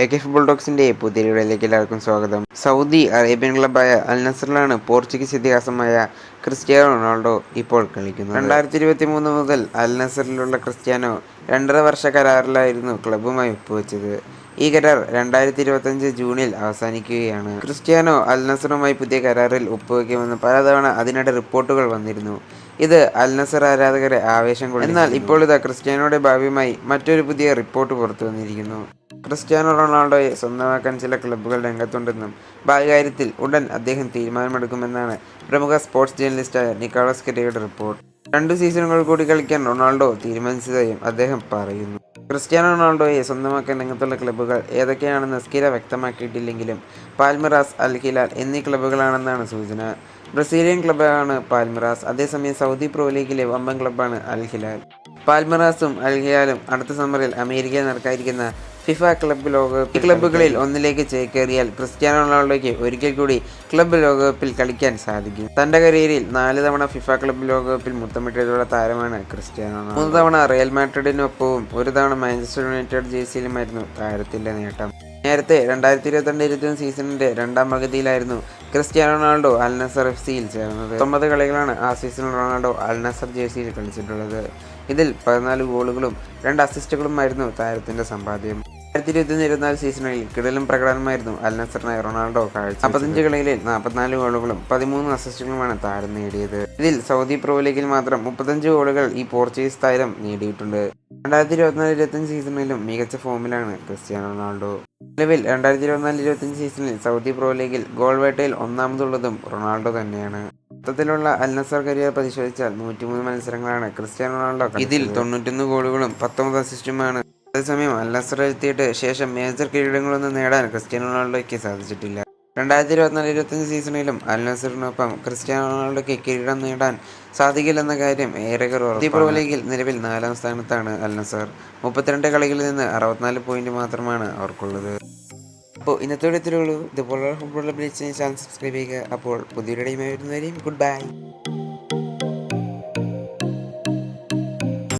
A K football ടോക്സിന്റെ പുതിയ വീഡിയോയിലേക്ക് എല്ലാവർക്കും സ്വാഗതം. സൗദി അറേബ്യൻ ക്ലബായ അൽ നസറിലാണ് പോർച്ചുഗീസ് ഇതിഹാസമായ ക്രിസ്ത്യാനോ റൊണാൾഡോ ഇപ്പോൾ കളിക്കുന്നത്. രണ്ടായിരത്തി ഇരുപത്തി മൂന്ന് മുതൽ അൽ നസറിലുള്ള ക്രിസ്ത്യാനോ രണ്ടര വർഷ കരാറിലായിരുന്നു ക്ലബ്ബുമായി ഒപ്പുവെച്ചത്. ഈ കരാർ രണ്ടായിരത്തി ഇരുപത്തഞ്ച് ജൂണിൽ അവസാനിക്കുകയാണ്. ക്രിസ്ത്യാനോ അൽ നസറുമായി പുതിയ കരാറിൽ ഒപ്പുവെക്കുമെന്ന് പലതവണ അതിനിടെ റിപ്പോർട്ടുകൾ വന്നിരുന്നു. ഇത് അൽ നസർ ആരാധകരെ ആവേശം കൊണ്ടു എന്നാൽ ഇപ്പോൾ ഇതാ ക്രിസ്ത്യാനോയുടെ ഭാവിയുമായി മറ്റൊരു പുതിയ റിപ്പോർട്ട് പുറത്തു വന്നിരിക്കുന്നു ക്രിസ്ത്യാനോ റൊണാൾഡോയെ സ്വന്തമാക്കാൻ ചില ക്ലബ്ബുകൾ രംഗത്തുണ്ടെന്നും ബാല്യകാര്യത്തിൽ കാര്യത്തിൽ ഉടൻ അദ്ദേഹം തീരുമാനമെടുക്കുമെന്നാണ് പ്രമുഖ സ്പോർട്സ് ജേർണലിസ്റ്റായ നിക്കോളസ് കെരയുടെ റിപ്പോർട്ട് രണ്ടു സീസണുകൾ കൂടി കളിക്കാൻ റൊണാൾഡോ തീരുമാനിച്ചതായും അദ്ദേഹം പറയുന്നു. ക്രിസ്ത്യാനോ റൊണാൾഡോയെ സ്വന്തമാക്കാൻ രംഗത്തുള്ള ക്ലബ്ബുകൾ ഏതൊക്കെയാണെന്ന് സ്കിര വ്യക്തമാക്കിയിട്ടില്ലെങ്കിലും പാൽമിറാസ് അൽ ഹിലാൽ എന്നീ ക്ലബ്ബുകളാണെന്നാണ് സൂചന. ബ്രസീലിയൻ ക്ലബ്ബാണ് പാൽമിറാസ് അതേസമയം സൗദി പ്രോ ലീഗിലെ വമ്പൻ ക്ലബ്ബാണ് അൽ ഹിലാൽ പാൽമിറാസും അൽ ഹിലാലും അടുത്ത സമ്മറിൽ അമേരിക്കയിൽ നടക്കാതിരിക്കുന്ന ഫിഫ ക്ലബ്ബ് ലോകകപ്പ് ക്ലബുകളിൽ ക്ലബ്ബുകളിൽ ഒന്നിലേക്ക് ചേക്കേറിയാൽ ക്രിസ്ത്യാനോ റൊണാൾഡോയ്ക്ക് ഒരിക്കൽ കൂടി ക്ലബ്ബ് ലോകകപ്പിൽ കളിക്കാൻ സാധിക്കും. തന്റെ കരിയറിൽ നാല് തവണ ഫിഫ ക്ലബ്ബ് ലോകകപ്പിൽ മുത്തമിട്ടതിലുള്ള താരമാണ് ക്രിസ്ത്യാനോ റൊണാൾഡോ. മൂന്ന് തവണ റയൽ മാഡ്രിഡിനൊപ്പവും ഒരു തവണ മാഞ്ചസ്റ്റർ യുണൈറ്റഡ് ജേഴ്സിയിലുമായിരുന്നു താരത്തിന്റെ നേട്ടം. നേരത്തെ രണ്ടായിരത്തി ഇരുപത്തിരണ്ട് ഇരുപത്തിയൊന്ന് സീസണിന്റെ രണ്ടാം പകുതിയിലായിരുന്നു Cristiano Ronaldo Al Nassr F സിയിൽ ചേർന്നത്. ഒമ്പത് കളികളാണ് ആ സീസണിൽ റൊണാൾഡോ അൽനസർ ജേഴ്സിയിൽ കളിച്ചിട്ടുള്ളത്. ഇതിൽ പതിനാല് ഗോളുകളും രണ്ട് അസിസ്റ്റുകളുമായിരുന്നു താരത്തിന്റെ സമ്പാദ്യം. രണ്ടായിരത്തി ഇരുപത്തിയൊന്ന് ഇരുപത്തിനാല് സീസണിൽ കിടലും പ്രകടനമായിരുന്നു അൽ നസറിനായി റൊണാൾഡോ കാഴ്ച നാൽപ്പത്തഞ്ച് കളികളിൽ നാൽപ്പത്തിനാല് ഗോളുകളും പതിമൂന്ന് അസിസ്റ്റുകളുമാണ് താരം നേടിയത്. ഇതിൽ സൗദി പ്രോ ലീഗിൽ മാത്രം മുപ്പത്തഞ്ച് ഗോളുകൾ ഈ പോർച്ചുഗീസ് താരം നേടിയിട്ടുണ്ട്. രണ്ടായിരത്തി ഇരുപത്തിനാല് ഇരുപത്തഞ്ച് സീസണിലും മികച്ച ഫോമിലാണ് ക്രിസ്ത്യാനോ റൊണാൾഡോ. നിലവിൽ രണ്ടായിരത്തി ഇരുപത്തിനാല് ഇരുപത്തഞ്ച് സീസണിൽ സൗദി പ്രോ ലീഗിൽ ഗോൾ വേട്ടയിൽ ഒന്നാമതുള്ളതും റൊണാൾഡോ തന്നെയാണ്. മൊത്തത്തിലുള്ള അൽ നസർ കരിയർ പരിശോധിച്ചാൽ നൂറ്റിമൂന്ന് മത്സരങ്ങളാണ് ക്രിസ്ത്യാനോ റൊണാൾഡോ ഇതിൽ തൊണ്ണൂറ്റൊന്ന് ഗോളുകളും പത്തൊമ്പത് അസിസ്റ്റുമാണ് അതേസമയം എത്തിയിട്ട് ശേഷം മേജർ കിരീടങ്ങളൊന്നും നേടാൻ ക്രിസ്ത്യാനോ റൊണാൾഡോയ്ക്ക് സാധിച്ചിട്ടില്ല. രണ്ടായിരത്തി ഇരുപത്തിനാല് ഇരുപത്തഞ്ച് സീസണിലും അൽ നസറിനൊപ്പം ക്രിസ്ത്യാനോ റൊണാൾഡോയ്ക്ക് കിരീടം നേടാൻ സാധിക്കില്ലെന്ന കാര്യം ഏറെ ഉറപ്പാണ്. പ്രോ ലീഗിൽ നിലവിൽ നാലാം സ്ഥാനത്താണ് അൽനസർ മുപ്പത്തിരണ്ട് കളികളിൽ നിന്ന് അറുപത്തിനാല് പോയിന്റ് മാത്രമാണ് അവർക്കുള്ളത്. അപ്പോൾ ഇന്നത്തെ ഉള്ളൂ. ഇതുപോലുള്ള ഫുട്ബോൾ ചാനൽ സബ്സ്ക്രൈബ് ചെയ്യുക. അപ്പോൾ പുതിയൊരു ഗുഡ് ബൈ